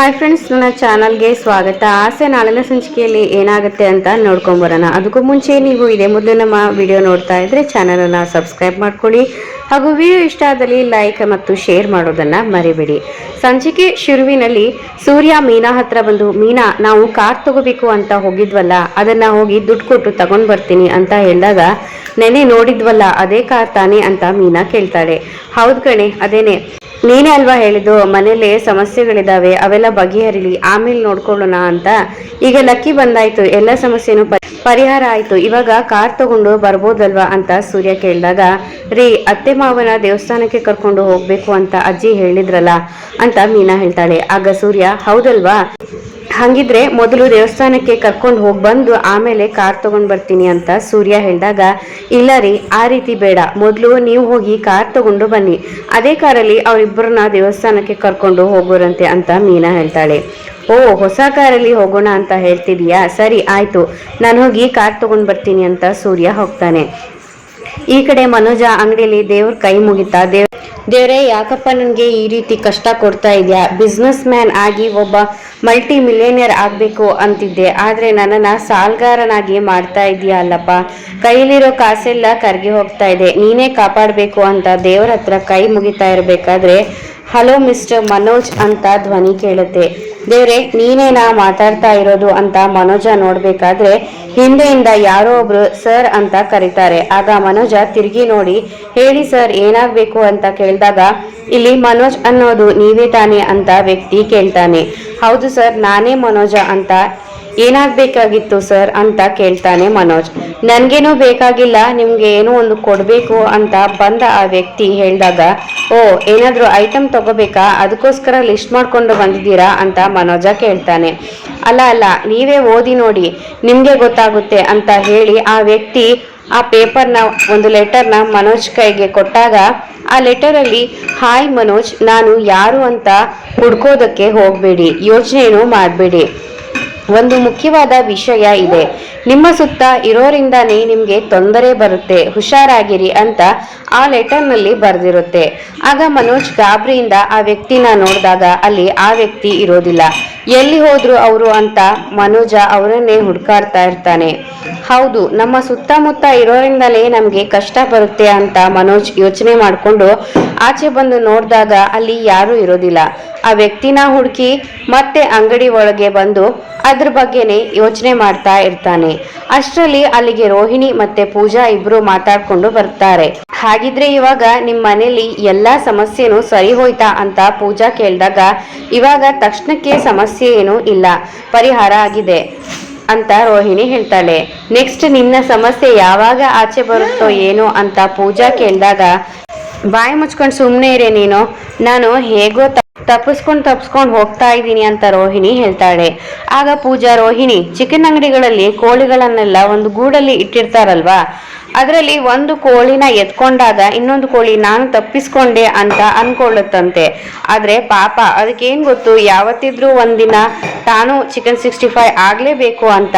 Hi friends ನನ್ನ ಚಾನಲ್ಗೆ ಸ್ವಾಗತ. ಆಸೆ ನಾಳಿನ ಸಂಚಿಕೆಯಲ್ಲಿ ಏನಾಗುತ್ತೆ ಅಂತ ನೋಡ್ಕೊಂಬರೋಣ ಅದಕ್ಕೂ ಮುಂಚೆ ನೀವು ಇದೇ ಮೊದಲು ನಮ್ಮ ವಿಡಿಯೋ ನೋಡ್ತಾ ಇದ್ರೆ ಚಾನಲನ್ನು ಸಬ್ಸ್ಕ್ರೈಬ್ ಮಾಡ್ಕೊಳ್ಳಿ. ಹಾಗೂ ವಿಡಿಯೋ ಇಷ್ಟ ಆದಲ್ಲಿ ಲೈಕ್ ಮತ್ತು ಶೇರ್ ಮಾಡೋದನ್ನು ಮರಿಬೇಡಿ. ಸಂಚಿಕೆ ಶುರುವಿನಲ್ಲಿ ಸೂರ್ಯ ಮೀನಾ ಹತ್ರ ಬಂದು, ಮೀನಾ, ನಾವು ಕಾರ್ ತಗೋಬೇಕು ಅಂತ ಹೋಗಿದ್ವಲ್ಲ, ಅದನ್ನು ಹೋಗಿ ದುಡ್ಡು ಕೊಟ್ಟು ತಗೊಂಡು ಬರ್ತೀನಿ ಅಂತ ಹೇಳಿದಾಗ ನೆನೆ ನೋಡಿದ್ವಲ್ಲ, ಅದೇ ಕಾರ್ ತಾನೆ ಅಂತ ಮೀನಾ ಕೇಳ್ತಾಳೆ. ಹೌದು ಕಣೆ, ಅದೇನೆ. ನೀನೇ ಅಲ್ವಾ ಹೇಳಿದ್ದು ಮನೇಲಿ ಸಮಸ್ಯೆಗಳಿದಾವೆ, ಅವೆಲ್ಲ ಬಗೆಹರಿಲಿ, ಆಮೇಲೆ ನೋಡ್ಕೊಳ್ಳೋಣ ಅಂತ. ಈಗ ಲಕ್ಕಿ ಬಂದಾಯ್ತು, ಎಲ್ಲ ಸಮಸ್ಯೆನೂ ಪರಿಹಾರ ಆಯ್ತು. ಇವಾಗ ಕಾರ್ ತಗೊಂಡು ಬರ್ಬೋದಲ್ವಾ ಅಂತ ಸೂರ್ಯ ಕೇಳಿದಾಗ, ರೀ, ಅತ್ತೆ ಮಾವನ ದೇವಸ್ಥಾನಕ್ಕೆ ಕರ್ಕೊಂಡು ಹೋಗ್ಬೇಕು ಅಂತ ಅಜ್ಜಿ ಹೇಳಿದ್ರಲ್ಲ ಅಂತ ಮೀನಾ ಹೇಳ್ತಾಳೆ. ಆಗ ಸೂರ್ಯ, ಹೌದಲ್ವಾ? ಹಂಗಿದ್ರೆ ಮೊದಲು ದೇವಸ್ಥಾನಕ್ಕೆ ಕರ್ಕೊಂಡು ಹೋಗಿ ಬಂದು ಆಮೇಲೆ ಕಾರ್ ತಗೊಂಡ್ ಬರ್ತೀನಿ ಅಂತ ಸೂರ್ಯ ಹೇಳಿದಾಗ, ಇಲ್ಲ ರೀ, ಆ ರೀತಿ ಬೇಡ. ಮೊದಲು ನೀವು ಹೋಗಿ ಕಾರ್ ತಗೊಂಡು ಬನ್ನಿ. ಅದೇ ಕಾರಲ್ಲಿ ಅವರಿಬ್ಬರನ್ನ ದೇವಸ್ಥಾನಕ್ಕೆ ಕರ್ಕೊಂಡು ಹೋಗೋರಂತೆ ಅಂತ ಮೀನಾ ಹೇಳ್ತಾಳೆ. ಓ, ಹೊಸ ಕಾರಲ್ಲಿ ಹೋಗೋಣ ಅಂತ ಹೇಳ್ತಿದೀಯಾ? ಸರಿ, ಆಯ್ತು. ನಾನು ಹೋಗಿ ಕಾರ್ ತಗೊಂಡ್ ಬರ್ತೀನಿ ಅಂತ ಸೂರ್ಯ ಹೋಗ್ತಾನೆ. ಈ ಕಡೆ ಮನೋಜ ಅಂಗಡಿಲಿ ದೇವ್ರ ಕೈ ಮುಗಿತಾ ದೇವ್ ದೇವ್ರೆ ಯಾಕಪ್ಪ ನನಗೆ ಈ ರೀತಿ ಕಷ್ಟ ಕೊಡ್ತಾ ಇದೆಯಾ? ಬಿಸ್ನೆಸ್ ಮ್ಯಾನ್ ಆಗಿ ಒಬ್ಬ ಮಲ್ಟಿ ಮಿಲಿಯನಿಯರ್ ಆಗಬೇಕು ಅಂತಿದ್ದೆ. ಆದರೆ ನನ್ನನ್ನು ಸಾಲ್ಗಾರನಾಗಿ ಮಾಡ್ತಾ ಇದೆಯಾ ಅಲ್ಲಪ್ಪ? ಕೈಲಿರೋ ಕಾಸೆಲ್ಲ ಕರ್ಗಿ ಹೋಗ್ತಾ ಇದೆ. ನೀನೇ ಕಾಪಾಡಬೇಕು ಅಂತ ದೇವ್ರ ಹತ್ರ ಕೈ ಮುಗಿತಾ ಇರಬೇಕಾದ್ರೆ, ಹಲೋ ಮಿಸ್ಟರ್ ಮನೋಜ್ ಅಂತ ಧ್ವನಿ ಕೇಳುತ್ತೆ. ದೇವ್ರೆ ನೀನೇನಾ ಮಾತಾಡ್ತಾ ಇರೋದು ಅಂತ ಮನೋಜ ನೋಡ್ಬೇಕಾದ್ರೆ ಹಿಂದೆಯಿಂದ ಯಾರೋ ಒಬ್ರು ಸರ್ ಅಂತ ಕರೀತಾರೆ. ಆಗ ಮನೋಜ ತಿರುಗಿ ನೋಡಿ, ಹೇಳಿ ಸರ್, ಏನಾಗ್ಬೇಕು ಅಂತ ಕೇಳಿದಾಗ ಇಲ್ಲಿ ಮನೋಜ್ ಅನ್ನೋದು ನೀವೇ ತಾನೆ ಅಂತ ವ್ಯಕ್ತಿ ಕೇಳ್ತಾನೆ. ಹೌದು ಸರ್, ನಾನೇ ಮನೋಜ ಅಂತ ಏನಾಗ್ಬೇಕಾಗಿತ್ತು ಸರ್ ಅಂತ ಕೇಳ್ತಾನೆ ಮನೋಜ್. ನನಗೇನು ಬೇಕಾಗಿಲ್ಲ, ನಿಮ್ಗೆ ಏನೋ ಒಂದು ಕೊಡ್ಬೇಕು ಅಂತ ಬಂದ ಆ ವ್ಯಕ್ತಿ ಹೇಳಿದಾಗ, ಓ, ಏನಾದರೂ ಐಟಮ್ ತಗೋಬೇಕಾ? ಅದಕ್ಕೋಸ್ಕರ ಲಿಸ್ಟ್ ಮಾಡ್ಕೊಂಡು ಬಂದಿದ್ದೀರಾ? ಅಂತ ಮನೋಜ ಕೇಳ್ತಾನೆ. ಅಲ್ಲ ಅಲ್ಲ, ನೀವೇ ಓದಿ ನೋಡಿ, ನಿಮಗೆ ಗೊತ್ತಾಗುತ್ತೆ ಅಂತ ಹೇಳಿ ಆ ವ್ಯಕ್ತಿ ಆ ಪೇಪರ್ನ, ಒಂದು ಲೆಟರ್ನ ಮನೋಜ್ ಕೈಗೆ ಕೊಟ್ಟಾಗ, ಆ ಲೆಟರಲ್ಲಿ, ಹಾಯ್ ಮನೋಜ್, ನಾನು ಯಾರು ಅಂತ ಹುಡ್ಕೋದಕ್ಕೆ ಹೋಗಬೇಡಿ ಯೋಚನೆಯೂ ಮಾಡಬೇಡಿ. ಒಂದು ಮುಖ್ಯವಾದ ವಿಷಯ ಇದೆ. ನಿಮ್ಮ ಸುತ್ತ ಇರೋರಿಂದಾನೇ ನಿಮಗೆ ತೊಂದರೆ ಬರುತ್ತೆ, ಹುಷಾರಾಗಿರಿ ಅಂತ ಆ ಲೆಟರ್ನಲ್ಲಿ ಬರೆದಿರುತ್ತೆ. ಆಗ ಮನೋಜ್ ಗಾಬರಿಯಿಂದ ಆ ವ್ಯಕ್ತಿನ ನೋಡಿದಾಗ ಅಲ್ಲಿ ಆ ವ್ಯಕ್ತಿ ಇರೋದಿಲ್ಲ. ಎಲ್ಲಿ ಹೋದ್ರು ಅವರು ಅಂತ ಮನೋಜ ಅವರನ್ನೇ ಹುಡುಕಾಡ್ತಾ ಇರ್ತಾನೆ. ಹೌದು, ನಮ್ಮ ಸುತ್ತಮುತ್ತ ಇರೋರಿಂದಲೇ ನಮಗೆ ಕಷ್ಟ ಬರುತ್ತೆ ಅಂತ ಮನೋಜ್ ಯೋಚನೆ ಮಾಡಿಕೊಂಡು ಆಚೆ ಬಂದು ನೋಡಿದಾಗ ಅಲ್ಲಿ ಯಾರೂ ಇರೋದಿಲ್ಲ. ಆ ವ್ಯಕ್ತಿನ ಹುಡುಕಿ ಮತ್ತೆ ಅಂಗಡಿ ಒಳಗೆ ಬಂದು ಅದ್ರ ಬಗ್ಗೆನೇ ಯೋಚನೆ ಮಾಡ್ತಾ ಇರ್ತಾನೆ. ಅಷ್ಟರಲ್ಲಿ ಅಲ್ಲಿಗೆ ರೋಹಿಣಿ ಮತ್ತೆ ಪೂಜಾ ಇಬ್ರು ಮಾತಾಡ್ಕೊಂಡು ಬರ್ತಾರೆ. ಹಾಗಿದ್ರೆ ಇವಾಗ ನಿಮ್ಮ ಮನೇಲಿ ಎಲ್ಲಾ ಸಮಸ್ಯೆನೂ ಸರಿ ಹೋಯ್ತಾ ಅಂತ ಪೂಜಾ ಕೇಳಿದಾಗ ಇವಾಗ ತಕ್ಷಣಕ್ಕೆ ಸಮಸ್ಯೆ ಏನೂ ಇಲ್ಲ. ಪರಿಹಾರ ಆಗಿದೆ ಅಂತ ರೋಹಿಣಿ ಹೇಳ್ತಾಳೆ. ನೆಕ್ಸ್ಟ್ ನಿನ್ನ ಸಮಸ್ಯೆ ಯಾವಾಗ ಆಚೆ ಬರುತ್ತೋ ಏನೋ ಅಂತ ಪೂಜಾ ಕೇಳಿದಾಗ, ಬಾಯಿ ಮುಚ್ಕೊಂಡು ಸುಮ್ಮನೆ ಇರೇ ನೀನು. ನಾನು ಹೇಗೋ ತಪ್ಪಿಸ್ಕೊಂಡು ತಪ್ಪಿಸ್ಕೊಂಡು ಹೋಗ್ತಾ ಇದ್ದೀನಿ ಅಂತ ರೋಹಿಣಿ ಹೇಳ್ತಾಳೆ. ಆಗ ಪೂಜಾ ರೋಹಿಣಿ ಚಿಕನ್ ಅಂಗಡಿಗಳಲ್ಲಿ ಕೋಳಿಗಳನ್ನೆಲ್ಲ ಒಂದು ಗೂಡಲ್ಲಿ ಇಟ್ಟಿರ್ತಾರಲ್ವಾ? ಅದರಲ್ಲಿ ಒಂದು ಕೋಳಿನ ಎತ್ಕೊಂಡಾಗ ಇನ್ನೊಂದು ಕೋಳಿ ನಾನು ತಪ್ಪಿಸ್ಕೊಂಡೆ ಅಂತ ಅನ್ಕೊಳ್ಳುತ್ತಂತೆ. ಆದ್ರೆ ಪಾಪ ಅದಕ್ಕೇನ್ ಗೊತ್ತು? ಯಾವತ್ತಿದ್ರೂ ಒಂದಿನ ತಾನು ಚಿಕನ್ ಸಿಕ್ಸ್ಟಿ ಫೈವ್ ಆಗ್ಲೇಬೇಕು ಅಂತ.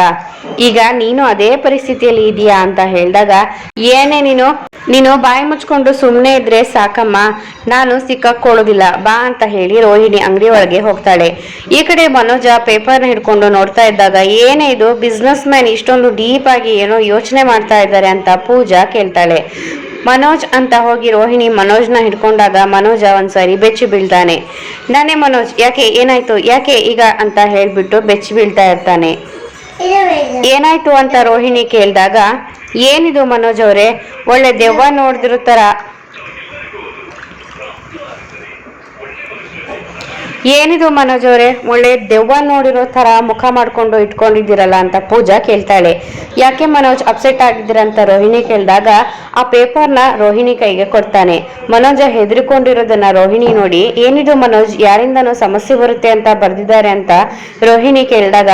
ಈಗ ನೀನು ಅದೇ ಪರಿಸ್ಥಿತಿಯಲ್ಲಿ ಇದೆಯಾ ಅಂತ ಹೇಳಿದಾಗ, ಏನೇ ನೀನು ನೀನು ಬಾಯಿ ಮುಚ್ಕೊಂಡು ಸುಮ್ಮನೆ ಇದ್ರೆ ಸಾಕಮ್ಮ. ನಾನು ಸಿಕ್ಕಾಕೊಳ್ಳೋದಿಲ್ಲ ಬಾ ಅಂತ ಹೇಳಿ ರೋಹಿಣಿ ಅಂಗಡಿ ಒಳಗೆ ಹೋಗ್ತಾಳೆ. ಈ ಕಡೆ ಮನೋಜ ಪೇಪರ್ನ ಹಿಡ್ಕೊಂಡು ನೋಡ್ತಾ ಇದ್ದಾಗ, ಏನೇ ಇದು ಬಿಸ್ನೆಸ್ ಮ್ಯಾನ್ ಇಷ್ಟೊಂದು ಡೀಪ್ ಆಗಿ ಏನೋ ಯೋಚನೆ ಮಾಡ್ತಾ ಇದ್ದಾರೆ ಅಂತ ಪೂಜಾ ಕೇಳ್ತಾಳೆ. ಮನೋಜ್ ಅಂತ ಹೋಗಿ ರೋಹಿಣಿ ಮನೋಜ್ನ ಹಿಡ್ಕೊಂಡಾಗ ಮನೋಜ ಒಂದ್ಸರಿ ಬೆಚ್ಚಿ ಬೀಳ್ತಾನೆ. ನಾನೇ ಮನೋಜ್, ಯಾಕೆ, ಏನಾಯ್ತು, ಯಾಕೆ ಈಗ ಅಂತ ಹೇಳ್ಬಿಟ್ಟು ಬೆಚ್ಚಿ ಬೀಳ್ತಾ ಇರ್ತಾನೆ. ಏನಾಯ್ತು ಅಂತ ರೋಹಿಣಿ ಕೇಳಿದಾಗ, ಏನಿದು ಮನೋಜ್ ಅವರೇ, ಒಳ್ಳೆ ದೆವ್ವ ನೋಡಿದಿರೋ ತರ ಏನಿದು ಮನೋಜ್ ಅವರೇ? ಒಳ್ಳೆ ದೆವ್ವ ನೋಡಿರೋ ತರ ಮುಖ ಮಾಡ್ಕೊಂಡು ಇಟ್ಕೊಂಡಿದ್ದೀರಲ್ಲ ಅಂತ ಪೂಜಾ ಕೇಳ್ತಾಳೆ. ಯಾಕೆ ಮನೋಜ್ ಅಪ್ಸೆಟ್ ಆಗಿದ್ದೀರಂತ ರೋಹಿಣಿ ಕೇಳಿದಾಗ, ಆ ಪೇಪರ್ನ ರೋಹಿಣಿ ಕೈಗೆ ಕೊಡ್ತಾನೆ. ಮನೋಜ ಹೆದರಿಕೊಂಡಿರೋದನ್ನ ರೋಹಿಣಿ ನೋಡಿ, ಏನಿದು ಮನೋಜ್, ಯಾರಿಂದನೋ ಸಮಸ್ಯೆ ಬರುತ್ತೆ ಅಂತ ಬರ್ದಿದ್ದಾರೆ ಅಂತ ರೋಹಿಣಿ ಕೇಳಿದಾಗ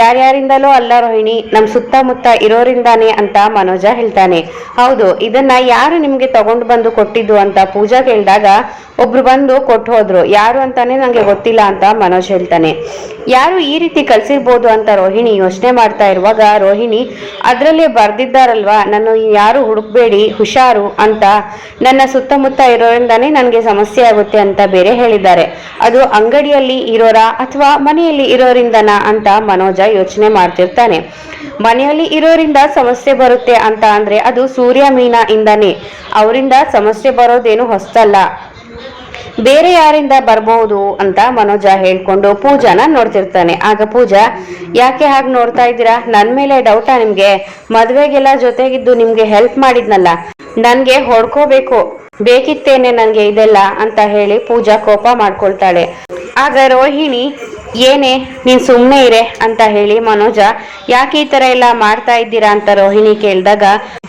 ಯಾರ್ಯಾರಿಂದಲೋ ಅಲ್ಲ ರೋಹಿಣಿ, ನಮ್ ಸುತ್ತಮುತ್ತ ಇರೋರಿಂದಾನೆ ಅಂತ ಮನೋಜ ಹೇಳ್ತಾನೆ. ಹೌದು, ಇದನ್ನ ಯಾರು ನಿಮ್ಗೆ ತಗೊಂಡು ಬಂದು ಕೊಟ್ಟಿದ್ದು ಅಂತ ಪೂಜಾ ಕೇಳಿದಾಗ ಒಬ್ರು ಬಂದು ಕೊಟ್ಟು ಹೋದ್ರು. ಯಾರು ಅಂತಾನೆ ನಂಗೆ ಗೊತ್ತಿಲ್ಲ ಅಂತ ಮನೋಜ್ ಹೇಳ್ತಾನೆ. ಯಾರು ಈ ರೀತಿ ಕಲ್ಸಿರ್ಬೋದು ಅಂತ ರೋಹಿಣಿ ಯೋಚನೆ ಮಾಡ್ತಾ ಇರುವಾಗ ರೋಹಿಣಿ, ಅದರಲ್ಲೇ ಬರ್ದಿದ್ದಾರಲ್ವಾ ನಾನು ಯಾರು ಹುಡುಕ್ಬೇಡಿ, ಹುಷಾರು ಅಂತ ನನ್ನ ಸುತ್ತಮುತ್ತ ಇರೋರಿಂದಾನೇ ನನಗೆ ಸಮಸ್ಯೆ ಆಗುತ್ತೆ ಅಂತ ಬೇರೆ ಹೇಳಿದ್ದಾರೆ. ಅದು ಅಂಗಡಿಯಲ್ಲಿ ಇರೋರಾ ಅಥವಾ ಮನೆಯಲ್ಲಿ ಇರೋರಿಂದನಾ ಅಂತ ಮನೋಜ ಯೋಚನೆ ಮಾಡ್ತಿರ್ತಾನೆ. ಮನೆಯಲ್ಲಿ ಇರೋರಿಂದ ಸಮಸ್ಯೆ ಬರುತ್ತೆ ಅಂತ ಅಂದ್ರೆ ಅದು ಸೂರ್ಯ ಮೀನಾ ಇಂದಾನೆ ಅವರಿಂದ ಸಮಸ್ಯೆ ಬರೋದೇನು ಹೊಸ್ತಲ್ಲ. ಬೇರೆ ಯಾರಿಂದ ಬರಬಹುದು ಅಂತ ಮನೋಜ ಹೇಳ್ಕೊಂಡು ಪೂಜಾನ ನೋಡ್ತಿರ್ತಾನೆ. ಆಗ ಪೂಜಾ, ಯಾಕೆ ಹಾಗೆ ನೋಡ್ತಾ ಇದ್ದೀರಾ? ನನ್ ಮೇಲೆ ಡೌಟಾ ನಿಮ್ಗೆ? ಮದ್ವೆಗೆಲ್ಲ ಜೊತೆಗಿದ್ದು ನಿಮ್ಗೆ ಹೆಲ್ಪ್ ಮಾಡಿದ್ನಲ್ಲ. ನನ್ಗೆ ಹೊಡ್ಕೋಬೇಕು. ಬೇಕಿತ್ತೇನೆ ನನ್ಗೆ ಇದೆಲ್ಲ ಅಂತ ಹೇಳಿ ಪೂಜಾ ಕೋಪ ಮಾಡ್ಕೊಳ್ತಾಳೆ. ಆಗ ರೋಹಿಣಿ ಏನೇ, ನೀನು ಸುಮ್ಮನೆ ಇರೆ ಅಂತ ಹೇಳಿ ಮನೋಜ, ಯಾಕೆ ಈ ತರ ಎಲ್ಲ ಮಾಡ್ತಾ ಇದ್ದೀರಾ ಅಂತ ರೋಹಿಣಿ ಕೇಳಿದಾಗ,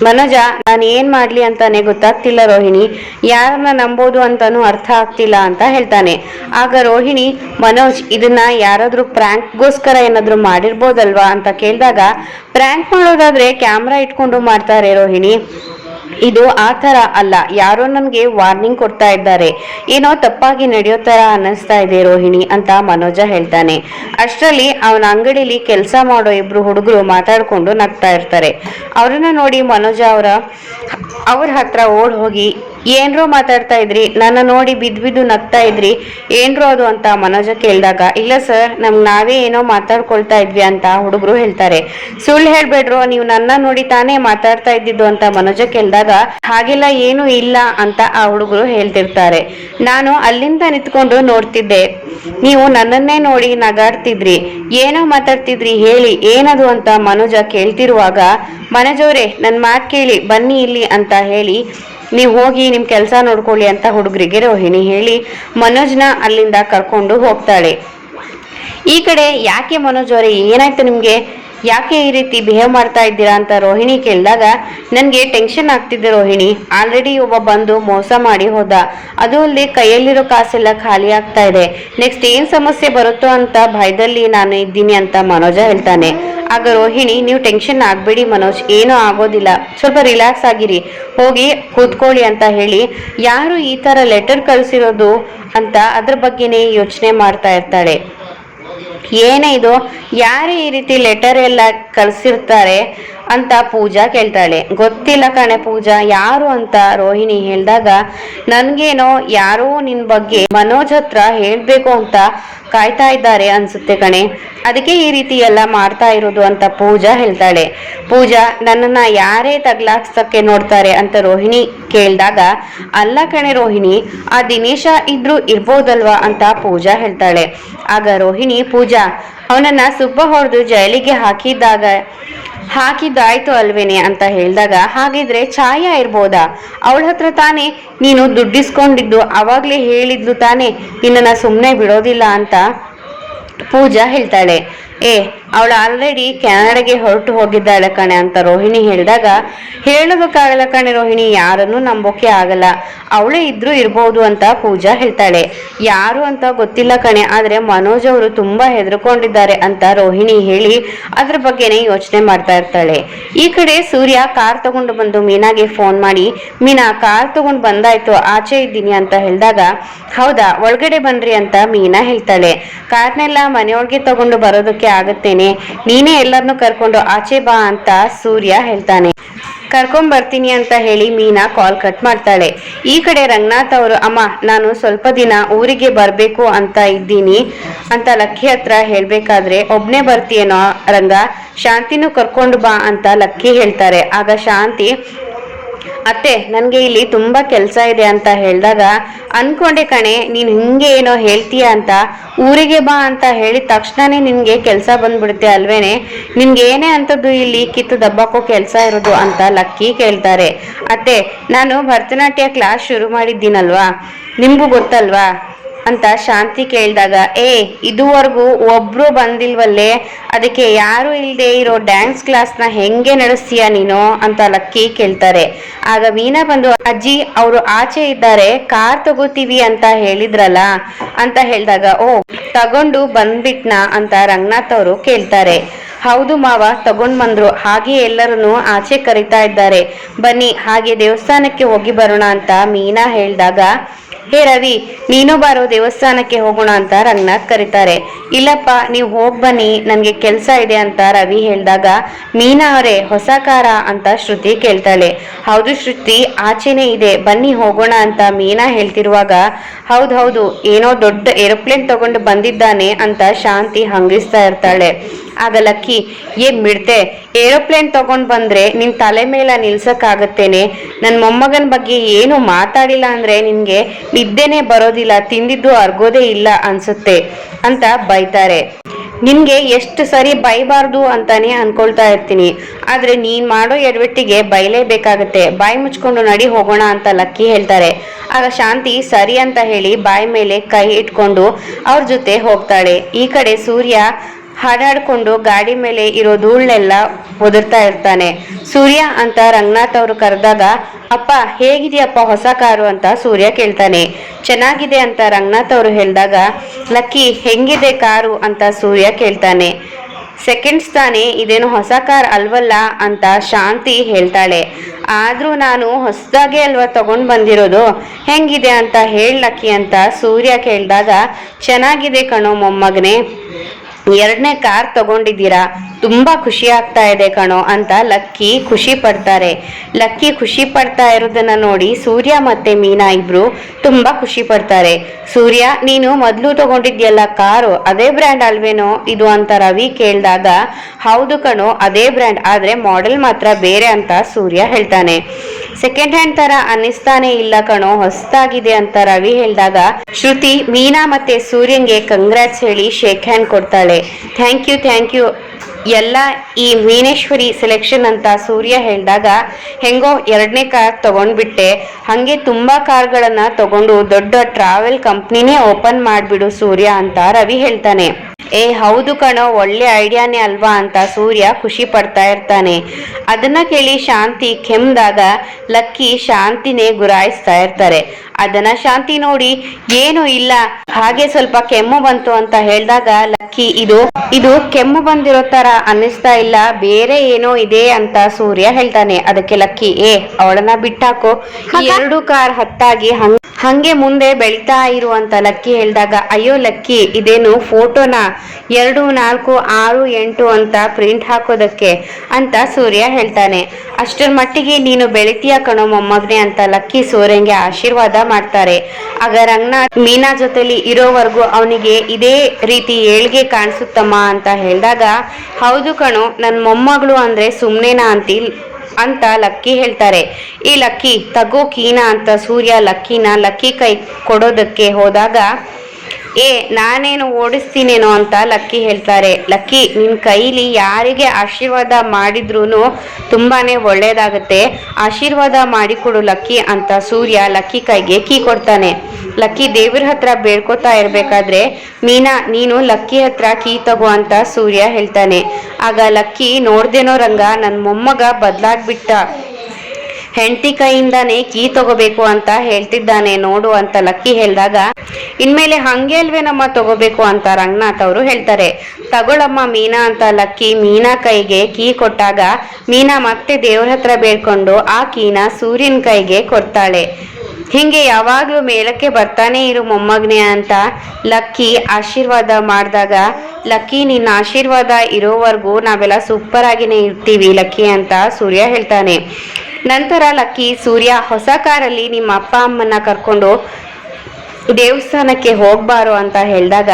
ಮನೋಜ, ನಾನು ಏನು ಮಾಡ್ಲಿ ಅಂತಾನೆ ಗೊತ್ತಾಗ್ತಿಲ್ಲ ರೋಹಿಣಿ, ಯಾರನ್ನ ನಂಬೋದು ಅಂತಾನು ಅರ್ಥ ಆಗ್ತಿಲ್ಲ ಅಂತ ಹೇಳ್ತಾನೆ. ಆಗ ರೋಹಿಣಿ, ಮನೋಜ್, ಇದನ್ನ ಯಾರಾದರೂ ಪ್ರ್ಯಾಂಕ್ಗೋಸ್ಕರ ಏನಾದರೂ ಮಾಡಿರ್ಬೋದಲ್ವಾ ಅಂತ ಕೇಳಿದಾಗ, ಪ್ರ್ಯಾಂಕ್ ಮಾಡೋದಾದ್ರೆ ಕ್ಯಾಮ್ರಾ ಇಟ್ಕೊಂಡು ಮಾಡ್ತಾರೆ ರೋಹಿಣಿ. ಇದು ಆ ಥರ ಅಲ್ಲ. ಯಾರೋ ನನಗೆ ವಾರ್ನಿಂಗ್ ಕೊಡ್ತಾ ಇದ್ದಾರೆ. ಏನೋ ತಪ್ಪಾಗಿ ನಡೆಯೋ ತರ ಅನ್ನಿಸ್ತಾ ಇದೆ ರೋಹಿಣಿ ಅಂತ ಮನೋಜ ಹೇಳ್ತಾನೆ. ಅಷ್ಟರಲ್ಲಿ ಅವನ ಅಂಗಡಿಲಿ ಕೆಲಸ ಮಾಡೋ ಇಬ್ರು ಹುಡುಗರು ಮಾತಾಡ್ಕೊಂಡು ನಗ್ತಾ ಇರ್ತಾರೆ. ಅವ್ರನ್ನ ನೋಡಿ ಮನೋಜ ಅವರ, ಅವ್ರ ಹತ್ರ ಓಡ್ ಹೋಗಿ ಏನ್ರೋ ಮಾತಾಡ್ತಾ ಇದ್ರಿ, ನನ್ನ ನೋಡಿ ಬಿದ್ದು ಬಿದ್ದು ನಗ್ತಾ ಇದ್ರಿ. ಏನ್ರೋ ಅದು ಅಂತ ಮನೋಜ ಕೇಳಿದಾಗ, ಇಲ್ಲ ಸರ್, ನಮ್ಗೆ ನಾವೇ ಏನೋ ಮಾತಾಡ್ಕೊಳ್ತಾ ಇದ್ವಿ ಅಂತ ಹುಡುಗರು ಹೇಳ್ತಾರೆ. ಸುಳ್ಳು ಹೇಳ್ಬೇಡ್ರೋ, ನೀವು ನನ್ನ ನೋಡಿ ತಾನೇ ಮಾತಾಡ್ತಾ ಇದ್ದಿದ್ದು ಅಂತ ಮನೋಜ ಕೇಳಿದಾಗ, ಹಾಗೆಲ್ಲ ಏನು ಇಲ್ಲ ಅಂತ ಆ ಹುಡುಗರು ಹೇಳ್ತಿರ್ತಾರೆ. ನಾನು ಅಲ್ಲಿಂದ ನಿಂತ್ಕೊಂಡು ನೋಡ್ತಿದ್ದೆ. ನೀವು ನನ್ನನ್ನೇ ನೋಡಿ ನಗಾಡ್ತಿದ್ರಿ. ಏನೋ ಮಾತಾಡ್ತಿದ್ರಿ, ಹೇಳಿ, ಏನದು ಅಂತ ಮನೋಜ ಕೇಳ್ತಿರುವಾಗ ಮನೋಜವ್ರೆ ನನ್ ಮಾತ್ ಕೇಳಿ, ಬನ್ನಿ ಇಲ್ಲಿ ಅಂತ ಹೇಳಿ ನೀವು ಹೋಗಿ ನಿಮ್ ಕೆಲಸ ನೋಡ್ಕೊಳ್ಳಿ ಅಂತ ಹುಡುಗರಿಗೆ ರೋಹಿಣಿ ಹೇಳಿ ಮನೋಜ್ನ ಅಲ್ಲಿಂದ ಕರ್ಕೊಂಡು ಹೋಗ್ತಾಳೆ. ಈ ಕಡೆ ಯಾಕೆ ಮನೋಜ್ ಅವರೇ, ಏನಾಯ್ತು ನಿಮ್ಗೆ? ಯಾಕೆ ಈ ರೀತಿ ಬಿಹೇವ್ ಮಾಡ್ತಾ ಇದ್ದೀರಾ ಅಂತ ರೋಹಿಣಿ ಕೇಳಿದಾಗ, ನನಗೆ ಟೆನ್ಷನ್ ಆಗ್ತಿದೆ ರೋಹಿಣಿ. ಆಲ್ರೆಡಿ ಒಬ್ಬ ಬಂದು ಮೋಸ ಮಾಡಿ ಹೋದ. ಅದು ಅಲ್ಲಿ ಕೈಯಲ್ಲಿರೋ ಕಾಸೆಲ್ಲ ಖಾಲಿ ಆಗ್ತಾ ಇದೆ. ನೆಕ್ಸ್ಟ್ ಏನ್ ಸಮಸ್ಯೆ ಬರುತ್ತೋ ಅಂತ ಭಯದಲ್ಲಿ ನಾನು ಇದ್ದೀನಿ ಅಂತ ಮನೋಜ ಹೇಳ್ತಾನೆ. ಆಗ ರೋಹಿಣಿ, ನೀವು ಟೆನ್ಷನ್ ಆಗ್ಬೇಡಿ ಮನೋಜ್. ಏನೂ ಆಗೋದಿಲ್ಲ. ಸ್ವಲ್ಪ ರಿಲ್ಯಾಕ್ಸ್ ಆಗಿರಿ. ಹೋಗಿ ಕೂತ್ಕೊಳ್ಳಿ ಅಂತ ಹೇಳಿ ಯಾರು ಈ ತರ ಲೆಟರ್ ಕಳಿಸಿರೋದು ಅಂತ ಅದ್ರ ಬಗ್ಗೆನೇ ಯೋಚನೆ ಮಾಡ್ತಾ ಇರ್ತಾಳೆ. ಏನೇ ಇದು ಯಾರು ಈ ರೀತಿ ಲೆಟರ್ ಎಲ್ಲ ಕಳ್ಸಿರ್ತಾರೆ? ಅಂತ ಪೂಜಾ ಕೇಳ್ತಾಳೆ. ಗೊತ್ತಿಲ್ಲ ಕಣೆ ಪೂಜಾ, ಯಾರು ಅಂತ ರೋಹಿಣಿ ಹೇಳಿದಾಗ, ನನ್ಗೇನೋ ಯಾರೋ ನಿನ್ ಬಗ್ಗೆ ಮನೋಜ್ ಹತ್ರ ಹೇಳ್ಬೇಕು ಅಂತ ಕಾಯ್ತಾ ಇದ್ದಾರೆ ಅನ್ಸುತ್ತೆ ಕಣೆ. ಅದಕ್ಕೆ ಈ ರೀತಿ ಎಲ್ಲ ಮಾಡ್ತಾ ಇರೋದು ಅಂತ ಪೂಜಾ ಹೇಳ್ತಾಳೆ. ಪೂಜಾ, ನನ್ನನ್ನ ಯಾರೇ ತಗ್ಲಾಕ್ಸಕ್ಕೆ ನೋಡ್ತಾರೆ ಅಂತ ರೋಹಿಣಿ ಕೇಳಿದಾಗ, ಅಲ್ಲ ಕಣೆ ರೋಹಿಣಿ, ಆ ದಿನೇಶ ಇದ್ರು ಇರ್ಬೋದಲ್ವಾ ಅಂತ ಪೂಜಾ ಹೇಳ್ತಾಳೆ. ಆಗ ರೋಹಿಣಿ, ಪೂಜಾ, ಅವನನ್ನ ಸುಬ್ಬ ಹೊಡೆದು ಜೈಲಿಗೆ ಹಾಕಿದ್ದಾಗ ಹಾಕಿದ್ದಾಯ್ತು ಅಲ್ವೇನೆ ಅಂತ ಹೇಳಿದಾಗ, ಹಾಗಿದ್ರೆ ಛಾಯಾ ಇರ್ಬೋದಾ? ಅವಳ ಹತ್ರ ತಾನೇ, ನೀನು ದುಡ್ಡಿಸ್ಕೊಂಡಿದ್ದು ಅವಾಗ್ಲೇ ಹೇಳಿದ್ಲು ತಾನೇ, ನಿನ್ನನ್ನ ಸುಮ್ಮನೆ ಬಿಡೋದಿಲ್ಲ ಅಂತ ಪೂಜಾ ಹೇಳ್ತಾಳೆ. ಏ ಅವಳು ಆಲ್ರೆಡಿ ಕೆನಡಾಗೆ ಹೊರಟು ಹೋಗಿದ್ದಾಳೆ ಕಣೆ ಅಂತ ರೋಹಿಣಿ ಹೇಳಿದಾಗ, ಹೇಳೋದಕ್ಕಾಗಲ್ಲ ಕಣೆ ರೋಹಿಣಿ, ಯಾರನ್ನು ನಂಬೋಕೆ ಆಗಲ್ಲ. ಅವಳೇ ಇದ್ರೂ ಇರ್ಬೋದು ಅಂತ ಪೂಜಾ ಹೇಳ್ತಾಳೆ. ಯಾರು ಅಂತ ಗೊತ್ತಿಲ್ಲ ಕಣೆ, ಆದ್ರೆ ಮನೋಜ್ ಅವರು ತುಂಬಾ ಹೆದರ್ಕೊಂಡಿದ್ದಾರೆ ಅಂತ ರೋಹಿಣಿ ಹೇಳಿ ಅದ್ರ ಬಗ್ಗೆನೇ ಯೋಚನೆ ಮಾಡ್ತಾ ಇರ್ತಾಳೆ. ಈ ಕಡೆ ಸೂರ್ಯ ಕಾರ್ ತಗೊಂಡು ಬಂದು ಮೀನಾಗೆ ಫೋನ್ ಮಾಡಿ, ಮೀನಾ, ಕಾರ್ ತಗೊಂಡು ಬಂದಾಯ್ತು, ಆಚೆ ಇದ್ದೀನಿ ಅಂತ ಹೇಳಿದಾಗ, ಹೌದಾ, ಒಳಗಡೆ ಬನ್ರಿ ಅಂತ ಮೀನಾ ಹೇಳ್ತಾಳೆ. ಕಾರ್ನೆಲ್ಲ ಮನೆಯೊಳಗೆ ತಗೊಂಡು ಬರೋದಕ್ಕೆ ಆಗುತ್ತೇನೆ ನೀನೇ ಎಲ್ಲರನ್ನು ಕರ್ಕೊಂಡು ಆಚೆ ಬಾ ಅಂತ ಸೂರ್ಯ ಹೇಳ್ತಾನೆ. ಕರ್ಕೊಂಡ್ ಬರ್ತೀನಿ ಅಂತ ಹೇಳಿ ಮೀನಾ ಕಾಲ್ ಕಟ್ ಮಾಡ್ತಾಳೆ. ಈ ಕಡೆ ರಂಗನಾಥ್ ಅವರು, ಅಮ್ಮ, ನಾನು ಸ್ವಲ್ಪ ದಿನ ಊರಿಗೆ ಬರ್ಬೇಕು ಅಂತ ಇದ್ದೀನಿ ಅಂತ ಲಕ್ಕಿ ಹತ್ರ ಹೇಳ್ಬೇಕಾದ್ರೆ ಒಬ್ನೇ ಬರ್ತೀಯೇನೋ ರಂಗ, ಶಾಂತಿನೂ ಕರ್ಕೊಂಡು ಬಾ ಅಂತ ಲಕ್ಕಿ ಹೇಳ್ತಾರೆ. ಆಗ ಶಾಂತಿ ಅತ್ತೆ, ನನಗೆ ಇಲ್ಲಿ ತುಂಬಾ ಕೆಲಸ ಇದೆ ಅಂತ ಹೇಳಿದಾಗ, ಅನ್ಕೊಂಡೆ ಕಣೆ, ನೀನು ಹಿಂಗೆ ಏನೋ ಹೇಳ್ತೀಯ ಅಂತ, ಊರಿಗೆ ಬಾ ಅಂತ ಹೇಳಿದ ತಕ್ಷಣನೇ ನಿನ್ಗೆ ಕೆಲಸ ಬಂದ್ಬಿಡುತ್ತೆ ಅಲ್ವೇನೆ? ನಿನ್ಗೆ ಏನೇ ಅಂತದ್ದು ಇಲ್ಲಿ ಕಿತ್ತು ದಬ್ಬಾಕೋ ಕೆಲಸ ಇರೋದು ಅಂತ ಲಕ್ಕಿ ಕೇಳ್ತಾರೆ. ಅತ್ತೆ, ನಾನು ಭರತನಾಟ್ಯ ಕ್ಲಾಸ್ ಶುರು ಮಾಡಿದ್ದೀನಲ್ವಾ? ನಿಮಗೂ ಗೊತ್ತಲ್ವಾ? ಅಂತ ಶಾಂತಿ ಕೇಳಿದಾಗ, ಏ, ಇದುವರೆಗೂ ಒಬ್ರು ಬಂದಿಲ್ವಲ್ಲೇ? ಅದಕ್ಕೆ ಯಾರು ಇಲ್ಲದೆ ಇರೋ ಡ್ಯಾನ್ಸ್ ಕ್ಲಾಸ್ನ ಹೆಂಗೆ ನಡೆಸ್ತೀಯ ನೀನು? ಅಂತ ಲಕ್ಕಿ ಕೇಳ್ತಾರೆ. ಆಗ ಮೀನಾ ಬಂದು, ಅಜ್ಜಿ, ಅವರು ಆಚೆ ಇದ್ದಾರೆ, ಕಾರ್ ತಗೋತೀವಿ ಅಂತ ಹೇಳಿದ್ರಲ್ಲ? ಅಂತ ಹೇಳಿದಾಗ, ಓ, ತಗೊಂಡು ಬಂದ್ಬಿಟ್ನಾ? ಅಂತ ರಂಗನಾಥ್ ಅವರು ಕೇಳ್ತಾರೆ. ಹೌದು ಮಾವ, ತಗೊಂಡ್ ಬಂದ್ರು. ಹಾಗೆ ಎಲ್ಲರನ್ನು ಆಚೆ ಕರಿತಾ ಇದ್ದಾರೆ. ಬನ್ನಿ, ಹಾಗೆ ದೇವಸ್ಥಾನಕ್ಕೆ ಹೋಗಿ ಬರೋಣ ಅಂತ ಮೀನಾ ಹೇಳಿದಾಗ ಹೇ ರವಿ, ನೀನು ಬಾರೋ ದೇವಸ್ಥಾನಕ್ಕೆ ಹೋಗೋಣ ಅಂತ ರಂಗನಾಥ್ ಕರೀತಾರೆ. ಇಲ್ಲಪ್ಪ, ನೀವು ಹೋಗಿ ಬನ್ನಿ, ನನಗೆ ಕೆಲಸ ಇದೆ ಅಂತ ರವಿ ಹೇಳಿದಾಗ ಮೀನಾ ಅವರೇ, ಹೊಸ ಕಾರ ಅಂತ ಶ್ರುತಿ ಕೇಳ್ತಾಳೆ. ಹೌದು ಶ್ರುತಿ, ಆಚೆನೇ ಇದೆ, ಬನ್ನಿ ಹೋಗೋಣ ಅಂತ ಮೀನಾ ಹೇಳ್ತಿರುವಾಗ, ಹೌದು ಹೌದು, ಏನೋ ದೊಡ್ಡ ಏರೋಪ್ಲೇನ್ ತಗೊಂಡು ಬಂದಿದ್ದಾನೆ ಅಂತ ಶಾಂತಿ ಹಂಗಿಸ್ತಾ ಇರ್ತಾಳೆ. ಆಗ ಲಕ್ಕಿ ಏನ್ ಬಿಡ್ತೆ? ಏರೋಪ್ಲೇನ್ ತಗೊಂಡ್ ಬಂದ್ರೆ ನಿನ್ ತಲೆ ಮೇಲೆ ನಿಲ್ಸಕ್ಕಾಗತ್ತೇನೆ. ನನ್ ಮೊಮ್ಮಗನ ಬಗ್ಗೆ ಏನು ಮಾತಾಡಿಲ್ಲ ಅಂದ್ರೆ ನಿನ್ಗೆ ನಿದ್ದೆನೆ ಬರೋದಿಲ್ಲ, ತಿಂದಿದ್ದು ಅರ್ಗೋದೇ ಇಲ್ಲ ಅನ್ಸುತ್ತೆ ಅಂತ ಬೈತಾರೆ. ನಿನ್ಗೆ ಎಷ್ಟು ಸರಿ ಬೈಬಾರ್ದು ಅಂತಾನೆ ಅನ್ಕೊಳ್ತಾ ಇರ್ತೀನಿ. ಆದ್ರೆ ನೀನ್ ಮಾಡೋ ಎಡವಟ್ಟಿಗೆ ಬೈಲೇಬೇಕಾಗತ್ತೆ ಬಾಯಿ ಮುಚ್ಕೊಂಡು ನಡಿ ಹೋಗೋಣ ಅಂತ ಲಕ್ಕಿ ಹೇಳ್ತಾರೆ. ಆಗ ಶಾಂತಿ ಸರಿ ಅಂತ ಹೇಳಿ ಬಾಯಿ ಮೇಲೆ ಕೈ ಇಟ್ಕೊಂಡು ಅವ್ರ ಜೊತೆ ಹೋಗ್ತಾಳೆ. ಈ ಕಡೆ ಸೂರ್ಯ ಹಾಡಾಡ್ಕೊಂಡು ಗಾಡಿ ಮೇಲೆ ಇರೋ ಧೂಳನ್ನೆಲ್ಲ ಒದರ್ತಾ ಇರ್ತಾನೆ. ಸೂರ್ಯ ಅಂತ ರಂಗನಾಥ್ ಅವರು ಕರೆದಾಗ, ಅಪ್ಪ, ಹೇಗಿದೆಯಪ್ಪ ಹೊಸ ಕಾರು? ಅಂತ ಸೂರ್ಯ ಕೇಳ್ತಾನೆ. ಚೆನ್ನಾಗಿದೆ ಅಂತ ರಂಗನಾಥ್ ಅವರು ಹೇಳಿದಾಗ, ಲಕ್ಕಿ, ಹೆಂಗಿದೆ ಕಾರು? ಅಂತ ಸೂರ್ಯ ಕೇಳ್ತಾನೆ. ಸೆಕೆಂಡ್ಸ್ ತಾನೇ, ಇದೇನು ಹೊಸ ಕಾರ್ ಅಲ್ವಲ್ಲ? ಅಂತ ಶಾಂತಿ ಹೇಳ್ತಾಳೆ. ಆದ್ರೂ ನಾನು ಹೊಸದಾಗೆ ಅಲ್ವಾ ತಗೊಂಡ್ ಬಂದಿರೋದು? ಹೆಂಗಿದೆ ಅಂತ ಹೇಳಕ್ಕಿ ಅಂತ ಸೂರ್ಯ ಕೇಳಿದಾಗ, ಚೆನ್ನಾಗಿದೆ ಕಣೋ ಮೊಮ್ಮಗನೇ. ಎರಡನೇ ಕಾರ್ ತಗೊಂಡಿದ್ದೀರಾ? ತುಂಬಾ ಖುಷಿ ಆಗ್ತಾ ಇದೆ ಕಣೋ ಅಂತ ಲಕ್ಕಿ ಖುಷಿ ಪಡ್ತಾರೆ. ಲಕ್ಕಿ ಖುಷಿ ಪಡ್ತಾ ಇರೋದನ್ನ ನೋಡಿ ಸೂರ್ಯ ಮತ್ತೆ ಮೀನಾ ಇಬ್ರು ತುಂಬಾ ಖುಷಿ ಪಡ್ತಾರೆ. ಸೂರ್ಯ, ನೀನು ಮೊದ್ಲು ತಗೊಂಡಿದ್ಯಲ್ಲ ಕಾರು, ಅದೇ ಬ್ರ್ಯಾಂಡ್ ಅಲ್ವೇನೋ? ಇದು ಅಂತ ರವಿ ಕೇಳಿದಾಗ, ಹೌದು ಕಣೋ, ಅದೇ ಬ್ರ್ಯಾಂಡ್, ಆದ್ರೆ ಮಾಡೆಲ್ ಮಾತ್ರ ಬೇರೆ ಅಂತ ಸೂರ್ಯ ಹೇಳ್ತಾನೆ. ಸೆಕೆಂಡ್ ಹ್ಯಾಂಡ್ ತರ ಅನ್ನಿಸ್ತಾನೆ ಇಲ್ಲ ಕಣೋ, ಹೊಸದಾಗಿದೆ ಅಂತ ರವಿ ಹೇಳಿದಾಗ, ಶ್ರುತಿ, ಮೀನಾ ಮತ್ತೆ ಸೂರ್ಯಂಗೆ ಕಂಗ್ರಾಟ್ಸ್ ಹೇಳಿ ಶೇಕ್ ಹ್ಯಾಂಡ್ ಕೊಡ್ತಾಳೆ. ಥ್ಯಾಂಕ್ ಯು ಥ್ಯಾಂಕ್ ಯು ಎಲ್ಲ ಈ ಮೀನೇಶ್ವರಿ ಸೆಲೆಕ್ಷನ್ ಅಂತ ಸೂರ್ಯ ಹೇಳಿದಾಗ, ಹೆಂಗೋ ಎರಡನೇ ಕಾರ್ ತಗೊಂಡ್ಬಿಟ್ಟೆ. ಹಂಗೆ ತುಂಬಾ ಕಾರ್ಗಳನ್ನ ತಗೊಂಡು ದೊಡ್ಡ ಟ್ರಾವೆಲ್ ಕಂಪ್ನಿನೇ ಓಪನ್ ಮಾಡ್ಬಿಡು ಸೂರ್ಯ ಅಂತ ರವಿ ಹೇಳ್ತಾನೆ. ಏ, ಹೌದು ಕಣೋ, ಒಳ್ಳೆ ಐಡಿಯಾನೇ ಅಲ್ವಾ ಅಂತ ಸೂರ್ಯ ಖುಷಿ ಪಡ್ತಾ ಇರ್ತಾನೆ. ಅದನ್ನ ಕೇಳಿ ಶಾಂತಿ ಕೆಮ್ದಾಗ ಲಕ್ಕಿ ಶಾಂತಿನೇ ಗುರಾಯಿಸ್ತಾ ಇರ್ತಾರೆ. ಅದನ್ನ ಶಾಂತಿ ನೋಡಿ ಏನು ಇಲ್ಲ. ಹಾಗೆ ಸ್ವಲ್ಪ ಕೆಮ್ಮು ಬಂತು ಅಂತ ಹೇಳಿದಾಗ ಲಕ್ಕಿ ಇದು ಇದು ಕೆಮ್ಮು ಬಂದಿರೋ ತರ ಅನ್ನಿಸ್ತಾ ಇಲ್ಲ. ಬೇರೆ ಏನೋ ಇದೆ ಅಂತ ಸೂರ್ಯ ಹೇಳ್ತಾನೆ. ಅದಕ್ಕೆ ಲಕ್ಕಿ ಏ ಅವಳನ್ನ ಬಿಟ್ಟಾಕೋ. ಎರಡು ಕಾರ್ ಹತ್ತಾಗಿ ಹಂಗ ಹಂಗೆ ಮುಂದೆ ಬೆಳಿತಾ ಇರು ಅಂತ ಲಕ್ಕಿ ಹೇಳಿದಾಗ ಅಯ್ಯೋ ಲಕ್ಕಿ ಇದೇನು ಫೋಟೋನ? ಎರಡು ನಾಲ್ಕು ಆರು ಎಂಟು ಅಂತ ಪ್ರಿಂಟ್ ಹಾಕೋದಕ್ಕೆ ಅಂತ ಸೂರ್ಯ ಹೇಳ್ತಾನೆ. ಅಷ್ಟರ ಮಟ್ಟಿಗೆ ನೀನು ಬೆಳಿತೀಯ ಕಣೋ ಮೊಮ್ಮಗನೆ ಅಂತ ಲಕ್ಕಿ ಸೋರೆಂಗೆ ಆಶೀರ್ವಾದ ಮಾಡ್ತಾರೆ. ಆಗ ರಂಗನಾಥ್ ಮೀನಾ ಜೊತೆಲಿ ಇರೋವರೆಗೂ ಅವನಿಗೆ ಇದೇ ರೀತಿ ಏಳ್ಗೆ ಕಾಣಿಸುತ್ತಮ್ಮ ಅಂತ ಹೇಳಿದಾಗ, ಹೌದು ಕಣೋ ನನ್ನ ಮೊಮ್ಮಗಳು ಅಂದ್ರೆ ಸುಮ್ಮನೆನಾ ಅಂತಿ, ಅಂತ ಲಕ್ಕಿ ಹೇಳ್ತಾರೆ. ಈ ಲಕ್ಕಿ ತಗೋ ಕೀನಾ ಅಂತ ಸೂರ್ಯ ಲಕ್ಕಿನ ಲಕ್ಕಿ ಕೈ ಕೊಡೋದಕ್ಕೆ ಹೋದಾಗ ಏ, ನಾನೇನು ಓಡಿಸ್ತೀನೇನೋ ಅಂತ ಲಕ್ಕಿ ಹೇಳ್ತಾರೆ. ಲಕ್ಕಿ, ನಿನ್ ಕೈಲಿ ಯಾರಿಗೆ ಆಶೀರ್ವಾದ ಮಾಡಿದ್ರೂ ತುಂಬಾನೇ ಒಳ್ಳೇದಾಗುತ್ತೆ. ಆಶೀರ್ವಾದ ಮಾಡಿಕೊಡು ಲಕ್ಕಿ ಅಂತ ಸೂರ್ಯ ಲಕ್ಕಿ ಕೈಗೆ ಕೀ ಕೊಡ್ತಾನೆ. ಲಕ್ಕಿ ದೇವ್ರ ಹತ್ರ ಬೇಡ್ಕೋತಾ ಇರ್ಬೇಕಾದ್ರೆ ಮೀನಾ, ನೀನು ಲಕ್ಕಿ ಹತ್ರ ಕೀ ತಗೋ ಅಂತ ಸೂರ್ಯ ಹೇಳ್ತಾನೆ. ಆಗ ಲಕ್ಕಿ ನೋಡ್ದೇನೋ ರಂಗ ನನ್ನ ಮೊಮ್ಮಗ ಬದ್ಲಾಗ್ಬಿಟ್ಟ. ಹೆಂಡತಿ ಕೈಯಿಂದಾನೇ ಕೀ ತಗೋಬೇಕು ಅಂತ ಹೇಳ್ತಿದ್ದಾನೆ, ನೋಡು ಅಂತ ಲಕ್ಕಿ ಹೇಳಿದಾಗ, ಇನ್ಮೇಲೆ ಹಂಗೆ ಅಲ್ವೇ ನಮ್ಮ ತಗೋಬೇಕು ಅಂತ ರಂಗನಾಥ್ ಅವರು ಹೇಳ್ತಾರೆ. ತಗೊಳಮ್ಮ ಮೀನಾ ಅಂತ ಲಕ್ಕಿ ಮೀನಾ ಕೈಗೆ ಕೀ ಕೊಟ್ಟಾಗ, ಮೀನಾ ಮತ್ತೆ ದೇವ್ರ ಹತ್ರ ಬೇಡ್ಕೊಂಡು ಆ ಕೀನ ಸೂರ್ಯನ ಕೈಗೆ ಕೊಡ್ತಾಳೆ. ಹಿಂಗೆ ಯಾವಾಗ್ಲೂ ಮೇಲಕ್ಕೆ ಬರ್ತಾನೆ ಇರು ಮೊಮ್ಮಗ್ನೆ ಅಂತ ಲಕ್ಕಿ ಆಶೀರ್ವಾದ ಮಾಡಿದಾಗ, ಲಕ್ಕಿ ನಿನ್ನ ಆಶೀರ್ವಾದ ಇರೋವರೆಗೂ ನಾವೆಲ್ಲ ಸೂಪರ್ ಆಗಿನೇ ಇರ್ತೀವಿ ಲಕ್ಕಿ ಅಂತ ಸೂರ್ಯ ಹೇಳ್ತಾನೆ. ನಂತರ ಲಕ್ಕಿ ಸೂರ್ಯ, ಹೊಸ ಕಾರಲ್ಲಿ ನಿಮ್ಮ ಅಪ್ಪ ಅಮ್ಮನ್ನ ಕರ್ಕೊಂಡು ದೇವಸ್ಥಾನಕ್ಕೆ ಹೋಗ್ಬಾರೋ ಅಂತ ಹೇಳಿದಾಗ,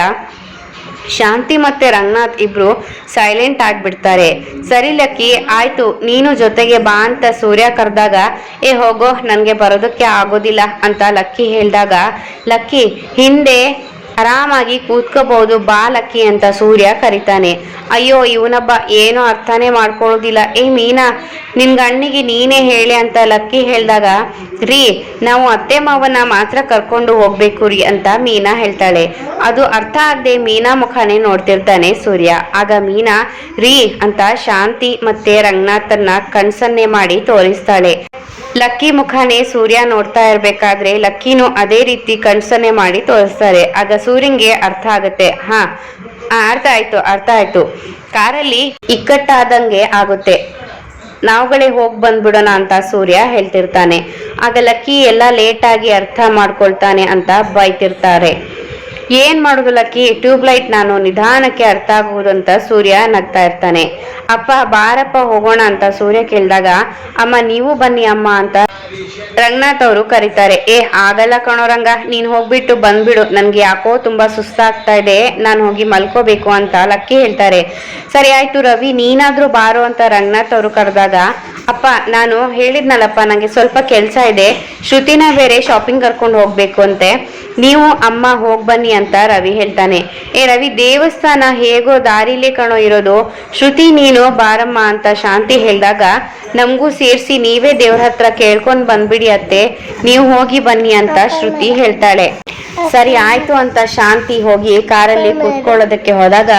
ಶಾಂತಿ ಮತ್ತೆ ರಂಗನಾಥ್ ಇಬ್ರು ಸೈಲೆಂಟ್ ಆಗ್ಬಿಡ್ತಾರೆ. ಸರಿ ಲಕ್ಕಿ, ಆಯ್ತು, ನೀನು ಜೊತೆಗೆ ಬಾ ಅಂತ ಸೂರ್ಯ ಕರೆದಾಗ, ಏ, ಹೋಗೋ, ನನಗೆ ಬರೋದಕ್ಕೆ ಆಗೋದಿಲ್ಲ ಅಂತ ಲಕ್ಕಿ ಹೇಳಿದಾಗ, ಲಕ್ಕಿ, ಹಿಂದೆ ಆರಾಮಾಗಿ ಕೂತ್ಕೋಬಹುದು ಬಾಲಕ್ಕಿ ಅಂತ ಸೂರ್ಯ ಕರಿತಾನೆ. ಅಯ್ಯೋ, ಇವನಬ್ಬ ಏನು ಅರ್ಥನೇ ಮಾಡ್ಕೊಳ್ಳೋದಿಲ್ಲ. ಏ ಮೀನಾ, ನಿನ್ ಗಣ್ಣಿಗೆ ನೀನೇ ಹೇಳಿ ಅಂತ ಲಕ್ಕಿ ಹೇಳಿದಾಗ, ರೀ, ನಾವು ಅತ್ತೆ ಮಾವನ ಮಾತ್ರ ಕರ್ಕೊಂಡು ಹೋಗ್ಬೇಕು ರೀ ಅಂತ ಮೀನಾ ಹೇಳ್ತಾಳೆ. ಅದು ಅರ್ಥ ಆಗದೆ ಮೀನಾ ಮುಖಾನೇ ನೋಡ್ತಿರ್ತಾನೆ ಸೂರ್ಯ. ಆಗ ಮೀನಾ, ರೀ, ಅಂತ ಶಾಂತಿ ಮತ್ತೆ ರಂಗನಾಥನ್ನ ಕಣ್ಸನ್ನೆ ಮಾಡಿ ತೋರಿಸ್ತಾಳೆ. ಲಕ್ಕಿ ಮುಖಾನೇ ಸೂರ್ಯ ನೋಡ್ತಾ ಇರ್ಬೇಕಾದ್ರೆ ಲಕ್ಕಿನೂ ಅದೇ ರೀತಿ ಕಣ್ಸನೆ ಮಾಡಿ ತೋರಿಸ್ತಾರೆ. ಆಗ ಸೂರ್ಯಂಗೆ ಅರ್ಥ ಆಗುತ್ತೆ. ಹಾ ಅರ್ಥ ಆಯ್ತು ಅರ್ಥ ಆಯ್ತು. ಕಾರಲ್ಲಿ ಇಕ್ಕಟ್ಟಾದಂಗೆ ಆಗುತ್ತೆ. ನಾವುಗಳೇ ಹೋಗಿ ಬಂದ್ಬಿಡೋಣ ಅಂತ ಸೂರ್ಯ ಹೇಳ್ತಿರ್ತಾನೆ. ಆಗ ಲಕ್ಕಿ ಎಲ್ಲ ಲೇಟಾಗಿ ಅರ್ಥ ಮಾಡ್ಕೊಳ್ತಾನೆ ಅಂತ ಬೈತಿರ್ತಾರೆ. ಏನ್ ಮಾಡುದು ಲಕ್ಕಿ? ಟ್ಯೂಬ್ ಲೈಟ್ ನಾನು ನಿಧಾನಕ್ಕೆ ಅರ್ಥ ಆಗುವುದು ಅಂತ ಸೂರ್ಯ ನಗ್ತಾ ಇರ್ತಾನೆ. ಅಪ್ಪ, ಬಾರಪ್ಪ, ಹೋಗೋಣ ಅಂತ ಸೂರ್ಯ ಕೇಳಿದಾಗ, ಅಮ್ಮ, ನೀವು ಬನ್ನಿ ಅಮ್ಮ ಅಂತ ರಂಗನಾಥ್ ಅವರು ಕರೀತಾರೆ. ಏ ಆಗಲ್ಲ ಕಣೋ ರಂಗ, ನೀನ್ ಹೋಗ್ಬಿಟ್ಟು ಬಂದ್ಬಿಡು. ನನ್ಗೆ ಯಾಕೋ ತುಂಬಾ ಸುಸ್ತಾಗ್ತಾ ಇದೆ, ನಾನು ಹೋಗಿ ಮಲ್ಕೋಬೇಕು ಅಂತ ಲಕ್ಕಿ ಹೇಳ್ತಾರೆ. ಸರಿ ಆಯ್ತು ರವಿ, ನೀನಾದ್ರೂ ಬಾರೋ ಅಂತ ರಂಗನಾಥ್ ಅವರು ಕರೆದಾಗ, ಅಪ್ಪ, ನಾನು ಹೇಳಿದ್ನಲ್ಲಪ್ಪ, ನಂಗೆ ಸ್ವಲ್ಪ ಕೆಲಸ ಇದೆ. ಶ್ರುತಿನ ಬೇರೆ ಶಾಪಿಂಗ್ ಕರ್ಕೊಂಡು ಹೋಗ್ಬೇಕು ಅಂತೆ. ನೀವು ಅಮ್ಮ ಹೋಗ್ ಬನ್ನಿ ಅಂತ ರವಿ ಹೇಳ್ತಾನೆ. ಏ ರವಿ, ದೇವಸ್ಥಾನ ಹೇಗೋ ದಾರಿಲೇ ಕಣೋ ಇರೋದು. ಶ್ರುತಿ ನೀನು ಬಾರಮ್ಮ ಅಂತ ಶಾಂತಿ ಹೇಳಿದಾಗ, ನಮಗೂ ಸೇರಿಸಿ ನೀವೇ ದೇವ್ರ ಹತ್ರ ಕೇಳ್ಕೊಂಡ್ ಬಂದ್ಬಿಡಿ ಅತ್ತೆ. ನೀವು ಹೋಗಿ ಬನ್ನಿ ಅಂತ ಶ್ರುತಿ ಹೇಳ್ತಾಳೆ. ಸರಿ ಆಯ್ತು ಅಂತ ಶಾಂತಿ ಹೋಗಿ ಕಾರಲ್ಲಿ ಕೂತ್ಕೊಳ್ಳೋದಕ್ಕೆ ಹೋದಾಗ,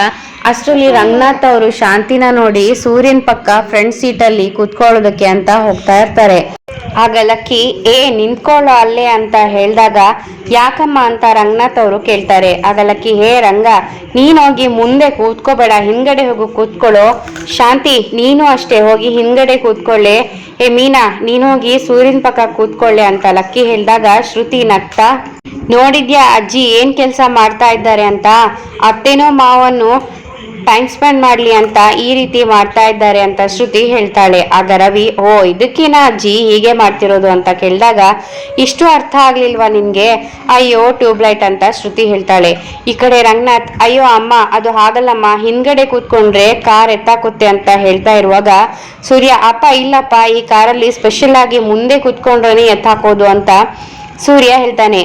ಅಷ್ಟರಲ್ಲಿ ರಂಗನಾಥ್ ಅವರು ಶಾಂತಿನ ನೋಡಿ ಸೂರ್ಯನ್ ಪಕ್ಕ ಫ್ರಂಟ್ ಸೀಟಲ್ಲಿ ಕೂತ್ಕೊಳ್ಳೋದಕ್ಕೆ ಅಂತ ಹೋಗ್ತಾ ಇರ್ತಾರೆ. ಆಗ ಲಕ್ಕಿ, ಏ, ನಿಂತ್ಕೊಳ್ಳೋ ಅಲ್ಲೇ ಅಂತ ಹೇಳಿದಾಗ ಯಾಕಮ್ಮ ಅಂತ ರಂಗನಾಥ್ ಅವರು ಕೇಳ್ತಾರೆ. ಆಗ ಲಕ್ಕಿ, ಹೇ, ರಂಗ, ನೀನೋಗಿ ಮುಂದೆ ಕೂತ್ಕೋಬೇಡ ಹಿಂದ್ಗಡೆ ಹೋಗಿ, ಕೂತ್ಕೊಳ್ಳೋ. ಶಾಂತಿ, ನೀನು ಅಷ್ಟೇ, ಹೋಗಿ ಹಿಂದ್ಗಡೆ ಕೂತ್ಕೊಳ್ಳೆ. ಏ ಮೀನಾ, ನೀನೋಗಿ ಸೂರ್ಯನ ಪಕ್ಕ ಕೂತ್ಕೊಳ್ಳೆ ಅಂತ ಲಕ್ಕಿ ಹೇಳಿದಾಗ ಶ್ರುತಿ ನಕ್ತ ನೋಡಿದ್ಯಾ ಅಜ್ಜಿ, ಏನ್ ಕೆಲಸ ಮಾಡ್ತಾ ಇದ್ದಾರೆ ಅಂತ? ಅತ್ತೆನೋ ಮಾವನ್ನು ಟೈಮ್ ಸ್ಪೆಂಡ್ ಮಾಡ್ಲಿ ಅಂತ ಈ ರೀತಿ ಮಾಡ್ತಾ ಇದ್ದಾರೆ ಅಂತ ಶ್ರುತಿ ಹೇಳ್ತಾಳೆ. ಆಗ ರವಿ, ಓ ಇದಕ್ಕಿನ ಅಜ್ಜಿ ಹೀಗೆ ಮಾಡ್ತಿರೋದು ಅಂತ ಕೇಳಿದಾಗ ಇಷ್ಟು ಅರ್ಥ ಆಗ್ಲಿಲ್ವಾ ನಿನ್ಗೆ ಅಯ್ಯೋ ಟ್ಯೂಬ್ಲೈಟ್ ಅಂತ ಶ್ರುತಿ ಹೇಳ್ತಾಳೆ. ಈ ಕಡೆ ರಂಗನಾಥ್, ಅಯ್ಯೋ, ಅಮ್ಮ, ಅದು ಹಾಗಲ್ಲಮ್ಮ. ಹಿಂದ್ಗಡೆ ಕೂತ್ಕೊಂಡ್ರೆ ಕಾರ್ ಎತ್ತಾಕುತ್ತೆ ಅಂತ ಹೇಳ್ತಾ ಇರುವಾಗ ಸೂರ್ಯ, ಅಪ್ಪ, ಇಲ್ಲಪ್ಪ, ಈ ಕಾರಲ್ಲಿ ಸ್ಪೆಷಲ್ ಆಗಿ ಮುಂದೆ ಕೂತ್ಕೊಂಡ್ರೆ ಎತ್ತಾಕೋದು ಅಂತ ಸೂರ್ಯ ಹೇಳ್ತಾನೆ.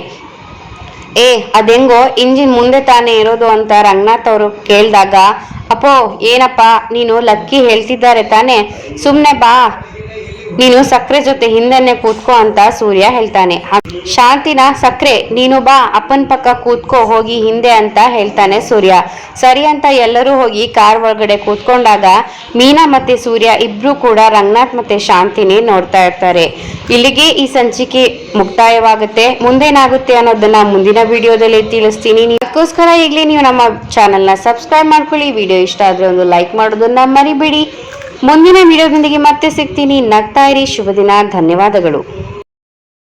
ಏ, ಅದೆಂಗೋ ಇಂಜಿನ್ ಮುಂದೆ ತಾನೇ ಇರೋದು ಅಂತ ರಂಗನಾಥ್ ಅವರು ಕೇಳಿದಾಗ, ಅಪ್ಪೋ, ಏನಪ್ಪ, ನೀನು ಲಕ್ಕಿ ಹೇಳ್ತಿದ್ದಾರೆ ತಾನೇ ಸುಮ್ಮನೆ ಬಾ. ನೀನು ಸಕ್ಕರೆ ಜೊತೆ ಹಿಂದನ್ನೇ ಕೂತ್ಕೋ ಅಂತ ಸೂರ್ಯ ಹೇಳ್ತಾನೆ. ಶಾಂತಿನ ಸಕ್ಕರೆ ನೀನು ಬಾ, ಅಪ್ಪನ ಪಕ್ಕ ಕೂತ್ಕೋ, ಹೋಗಿ ಹಿಂದೆ ಅಂತ ಹೇಳ್ತಾನೆ ಸೂರ್ಯ. ಸರಿ ಅಂತ ಎಲ್ಲರೂ ಹೋಗಿ ಕಾರ್ ಒಳಗಡೆ ಕೂತ್ಕೊಂಡಾಗ ಮೀನಾ ಮತ್ತೆ ಸೂರ್ಯ ಇಬ್ರು ಕೂಡ ರಂಗನಾಥ್ ಮತ್ತೆ ಶಾಂತಿನಿ ನೋಡ್ತಾ ಇರ್ತಾರೆ. ಇಲ್ಲಿಗೆ ಈ ಸಂಚಿಕೆ ಮುಕ್ತಾಯವಾಗುತ್ತೆ. ಮುಂದೇನಾಗುತ್ತೆ ಅನ್ನೋದನ್ನ ಮುಂದಿನ ವಿಡಿಯೋದಲ್ಲಿ ತಿಳಿಸ್ತೀನಿ. ಅದಕ್ಕೋಸ್ಕರ ಈಗಲೇ ನೀವು ನಮ್ಮ ಚಾನಲ್ನ ಸಬ್ಸ್ಕ್ರೈಬ್ ಮಾಡ್ಕೊಳ್ಳಿ. ವಿಡಿಯೋ ಇಷ್ಟ ಆದ್ರೆ ಒಂದು ಲೈಕ್ ಮಾಡೋದನ್ನ ಮರಿಬೇಡಿ. ಮುಂದಿನ ವಿಡಿಯೋದೊಂದಿಗೆ ಮತ್ತೆ ಸಿಗ್ತೀನಿ. ನಗ್ತಾ ಇರಿ. ಶುಭ ದಿನ. ಧನ್ಯವಾದಗಳು.